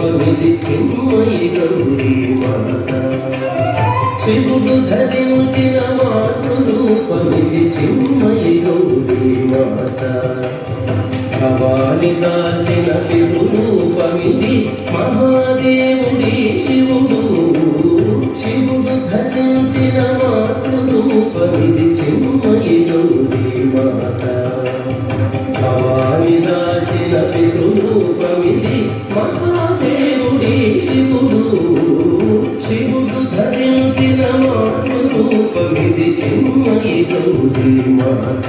రూపమిది చిన్మయి గౌరీ మాత శివుడు ధరించిన మాతృరూపమిది చిన్మయి గౌరీ మాత. భవాని దాచిన మాతృరూపమిది చిన్మయి గౌరీ మాత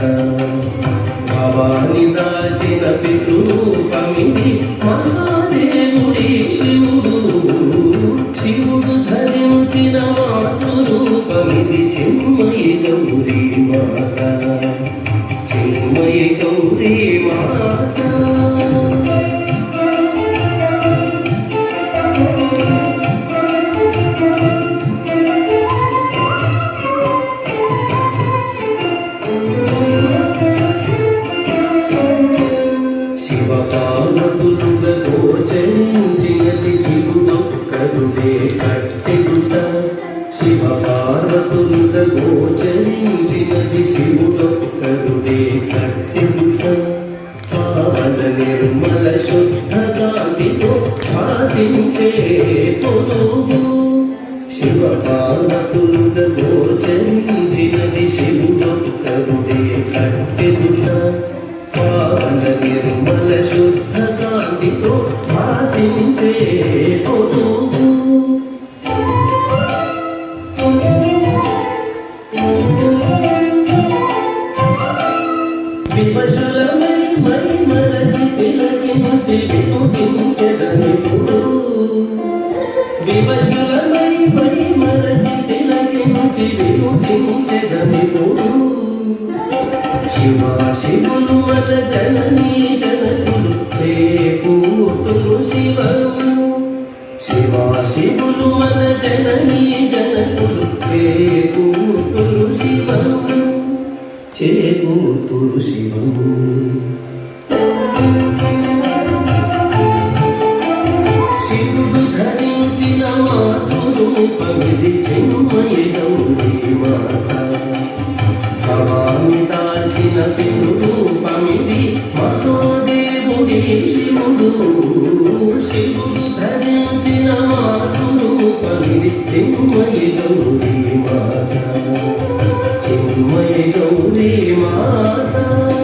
భవాని దాచిన శివపార్వతులుగా గోచరించినది శివుడొక్కడుడే కట్టెగుట శివపార్వతులుగా గోచరించినది పావన నిర్మల భాసించే పొరుగు వివశలమై మై మరచి తిలకించి వినుతించెదనిపుడు వివశలమై మై మరచి తిలకించి వినుతించెదనిపుడు శివ శివులు మన జననీ జనకులు చేకూతులు శివము. శివ శివులు మన జననీ జనకులు చేకూతులు శివము చేకూతులు శివము శివుడు ధరించిన మాతృరూపమిది చెన్మయ గౌరీ మాత భవాని దాల్చిన పితృరూపమిది మహాదేవుడి శివుడు శివుడు ధరించిన మాతృరూపమిది చిన్మయ గౌరీ మాత చిన్మయ గౌరీ మాత అన్వయ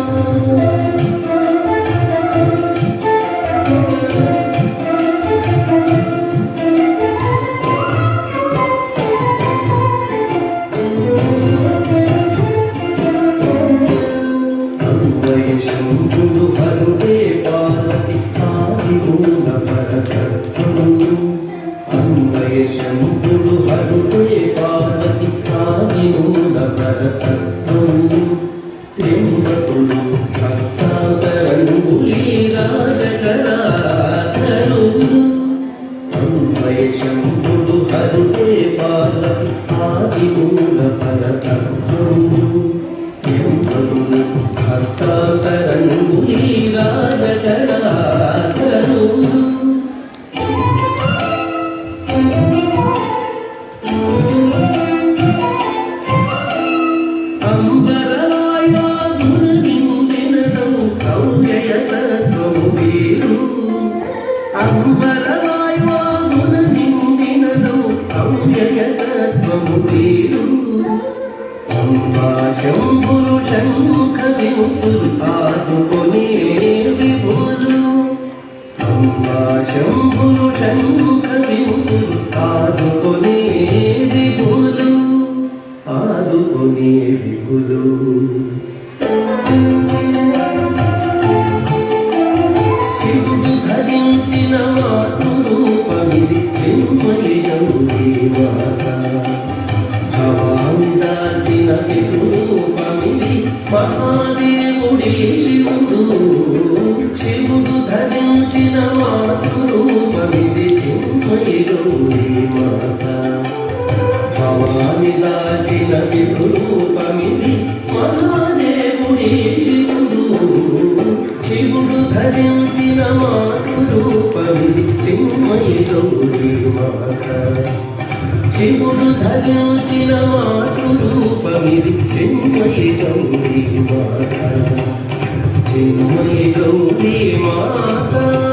భక్తాంతరంగులీ రాజకరాధరుడు అంబరవాయుదినదము కౌయతత్వము వీరు అంబరవాయుదినదము శంభులు శంఖ విముతులు ఆదుకొని విభులు అంబా శంభులు శంఖ విముతులు ఆదుకొని మహాదేవుడి శివుడు. శివుడు ధరించిన మాతృరూపమిది చిన్మయి గౌరీ మాత భవాని దాచిన విభురూపమిది మహాదేవుడి శివుడు. శివుడు ధరించిన మాతృ రూపమిది చిన్మయి గౌరీ మాత శివుడు ధరించిన మా రూపమిది గౌరీ మాత చిన్మయి గౌరీ మాత.